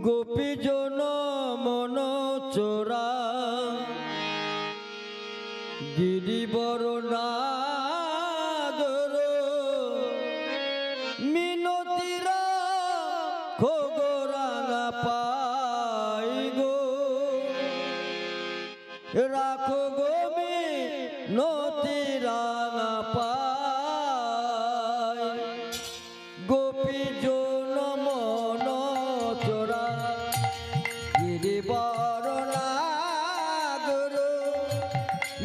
গোপীজন মন চোরা গিরিবরণ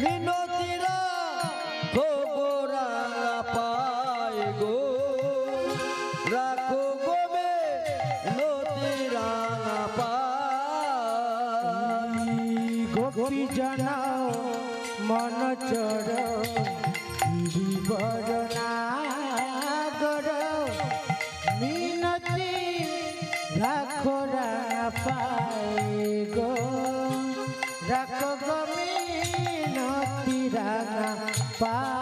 মিনতিরা খোবরা পায় গো। রাখো গোবে নতিরা পায় গোপী জানাও মন চর বিবরণা 吧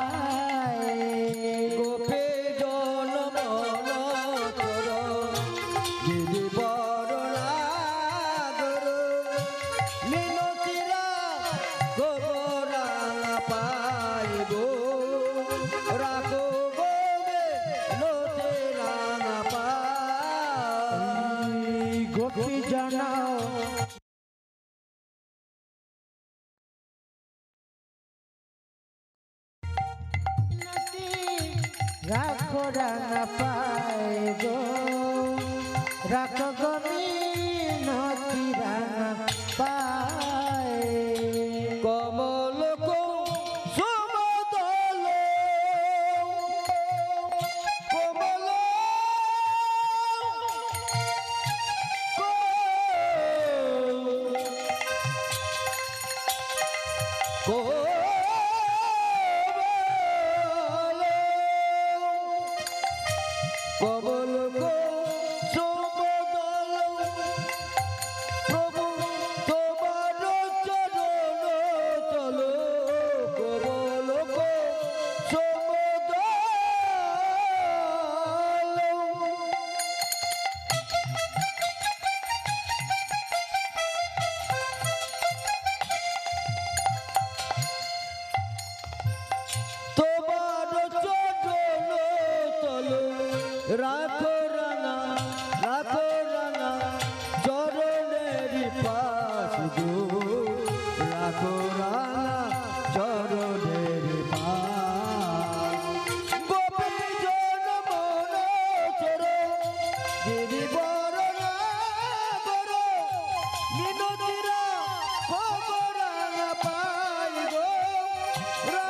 ¡Bravo!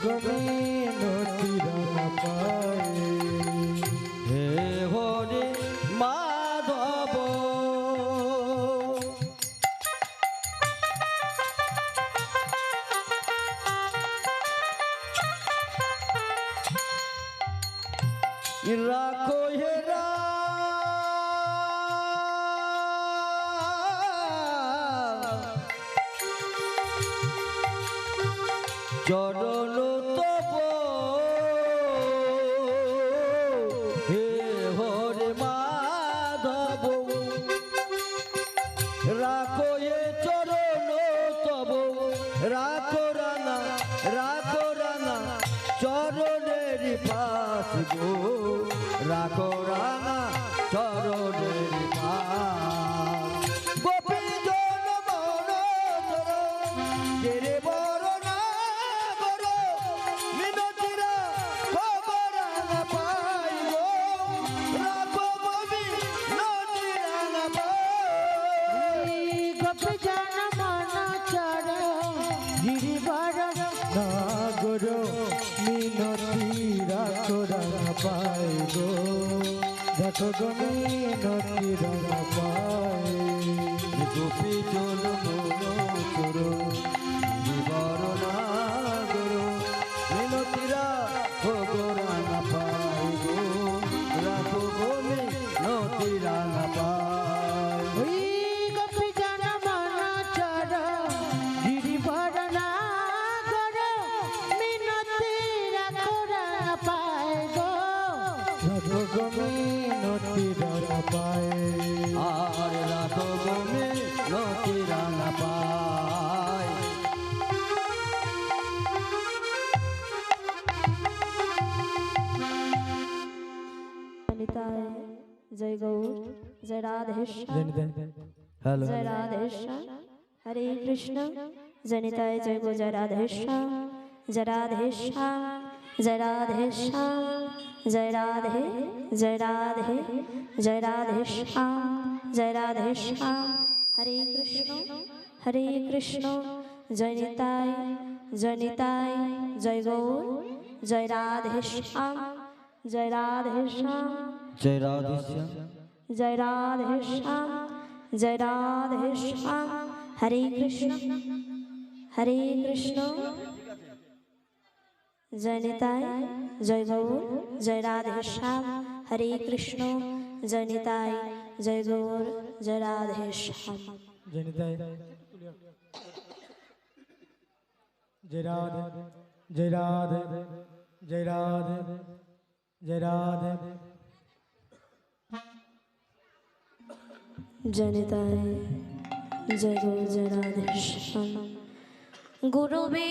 ગમે નથી રમપા চরণ মিনতি রাঙা পায়। গোপী চল कृष्ण जनिताय जय गो जय राधे श्याम जय राधे जय राधे जय राधे जय राधे जय जय हरे कृष्ण हरे कृष्ण जनिताय जनिताय जय निताय जय गौ जय राधे जय राधे जय राधे जय राधे जय राधे हरे कृष्ण। हरे कृष्ण। जय निताय। जय गौ जय राधे श्याम। हरे कृष्ण। जय निताय। जय गौर। जय राधे श्याम। जय निताय। जय राधे। जय राधे। जय राधे। जय राधे। जनता निताय। जय गौर जय राधे श्याम गुरुवे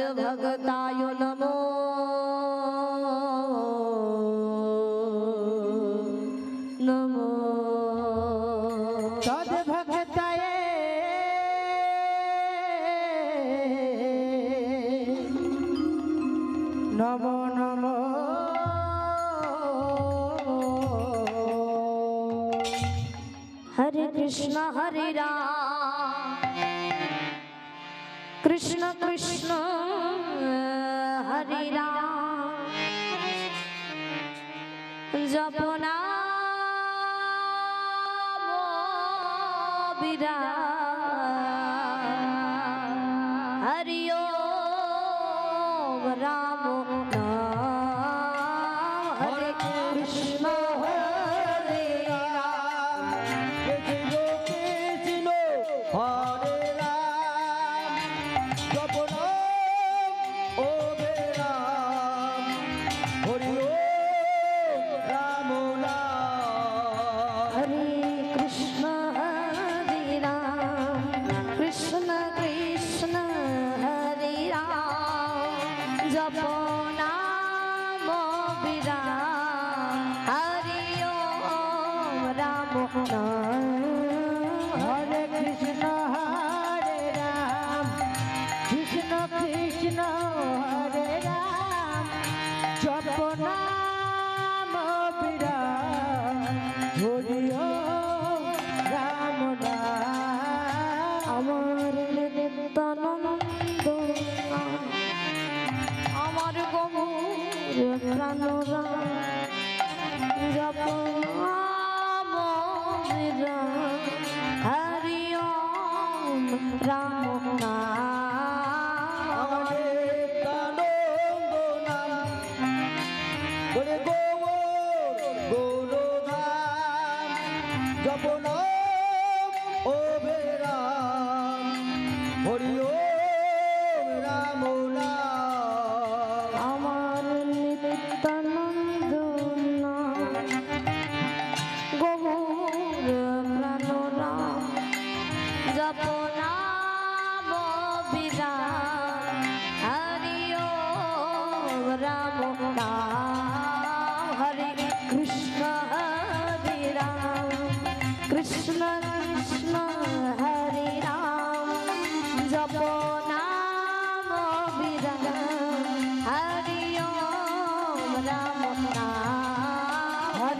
भगताय नमो। नमो। सद्भक्ताय नमो नमो। हरे कृष्ण हरे राम। कृष्ण कृष्ण। যাব না বিরা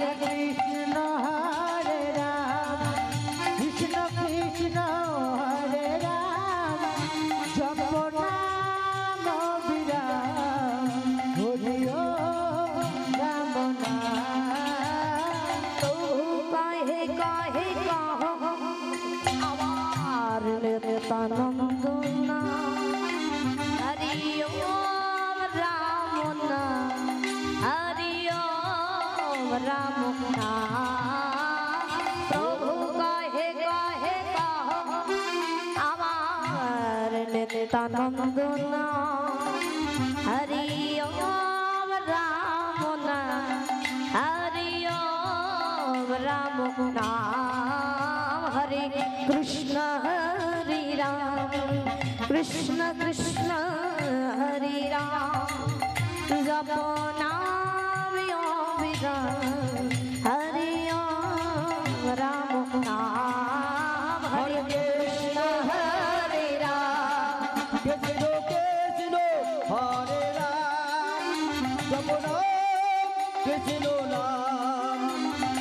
Krishna আমার নিত্যানন্দ না হরি ওম রাম না হরি ওম রাম নাম হরে কৃষ্ণ হরি রাম কৃষ্ণ কৃষ্ণ হরি রাম জপ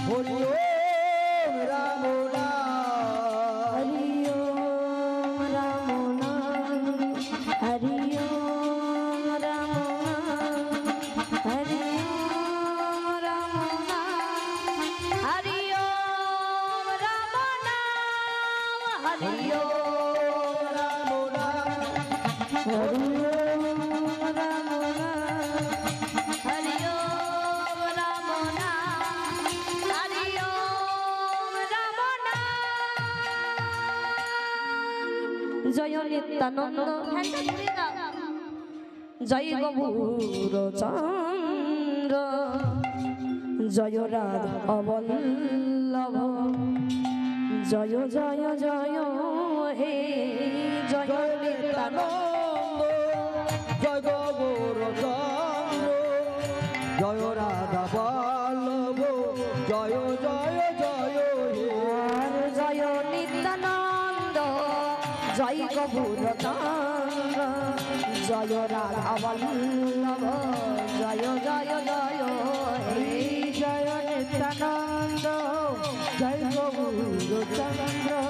হরিও নিত্যানন্দ জয় গৌর চন্দ্র, জয় রাধা জয় জয় জয়, হে জয় নিত্যানন্দ। জয় গৌর চন্দ্র, জয় রাধা জয় জয় জয় জয় রাধা বল্লভ জয় জয় জয় হে জয় নিত্যানন্দ জয় গৌর চন্দ্র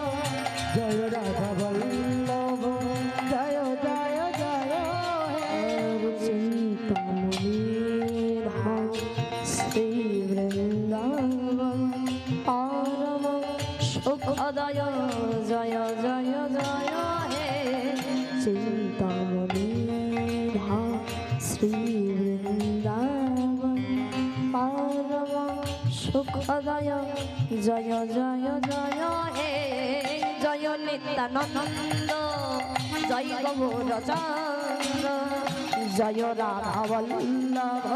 নিত্যানন্দ জয় গৌর চন্দ্র জয় রাধা বল্লভ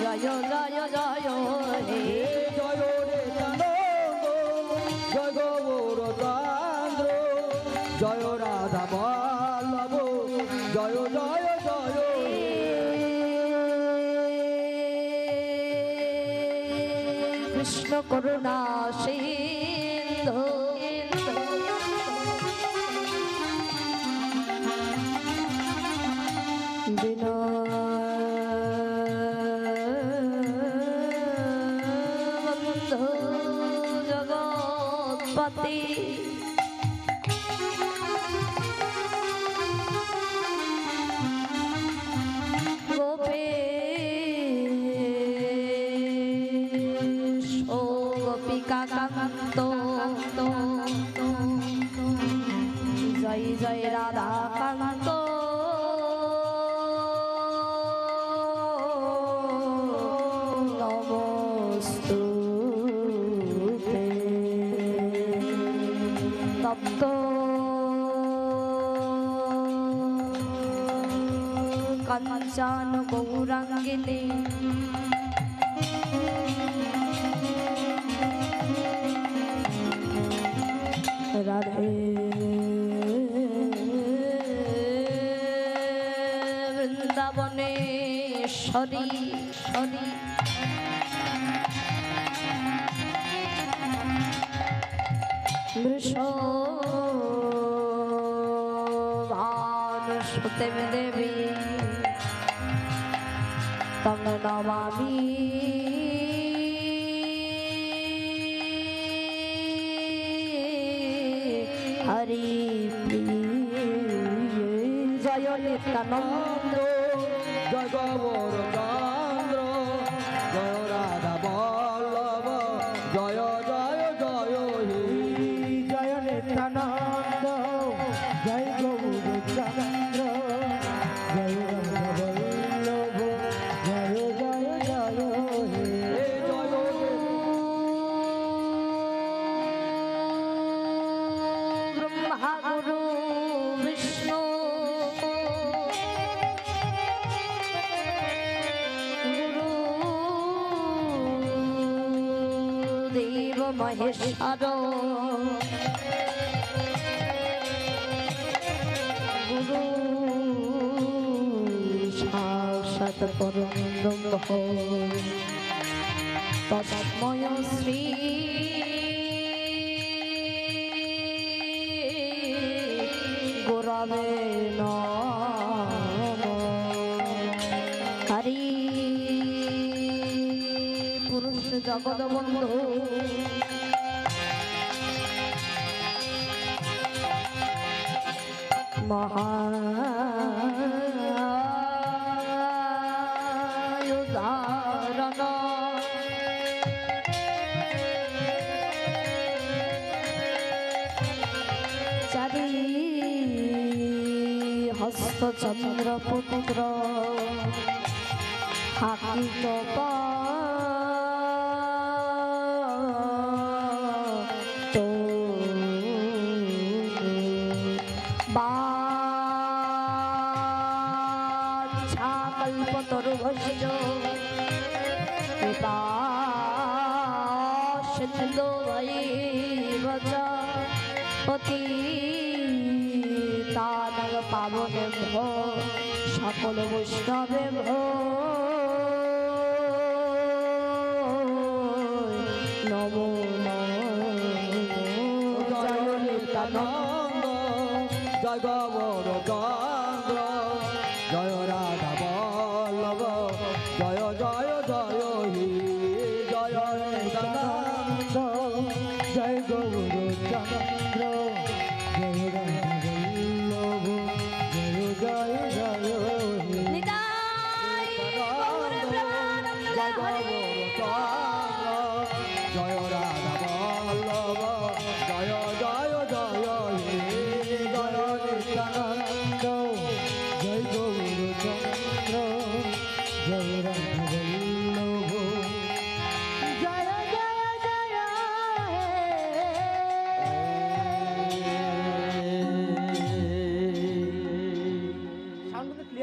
জয় জয় জয় হে জয় নিত্যানন্দ জয় গৌর চন্দ্র জয় রাধা বল্লভ জয় জয় জয় কৃষ্ণ করুণা সিন্ধু পতি কঞ্চন গৌরঙ্গিতে রাধে বৃন্দাবনে সরি সরি নমামি হরি জয় নিত্যানন্দ। জয় গৌর মহেশ্বর গুরু সাক্ষাৎ পরম তস্ময় শ্রী গুরবে হরি পুরুষ জগৎ মহায়ুধারণ চারি হস্ত চন্দ্র পুত্র হাকিত তো বাছা কল্পতরুভশ্চ কৃপা সিন্ধু ভৈবচ অতি তানব পাবনে ভো সকল বৈষ্ণবে ভো নমো নমো। জয় জয় গৌরচন্দ্র জয় রাধবল্লভ জয় জয়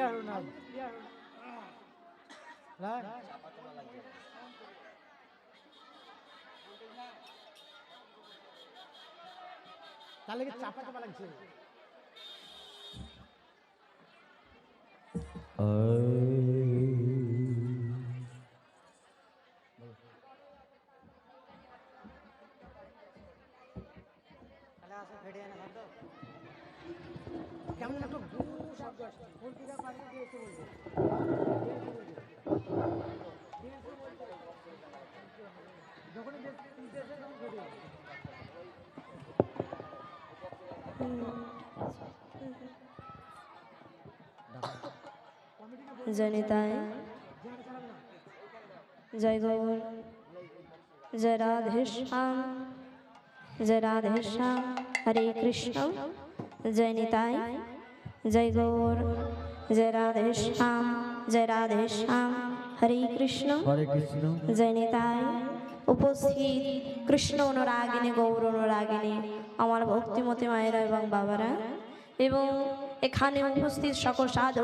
হলো না তাহলে কি চাপাতে চাপা জনিতায় জয় গৌর জয় রাধে শ্যাম জয় রাধে শ্যাম হরে কৃষ্ণ জয় নিতাই জয় গৌর জয় রাধে শ্যাম জয় রাধে শ্যাম হরে কৃষ্ণ হরে কৃষ্ণ জয় নিতাই উপস্থিত কৃষ্ণ অনুরাগিনী, গৌর অনুরাগিনী, আমার ভক্তিমতী মায়েরা এবং বাবারা, এবং এখানে উপস্থিত সকল সাধু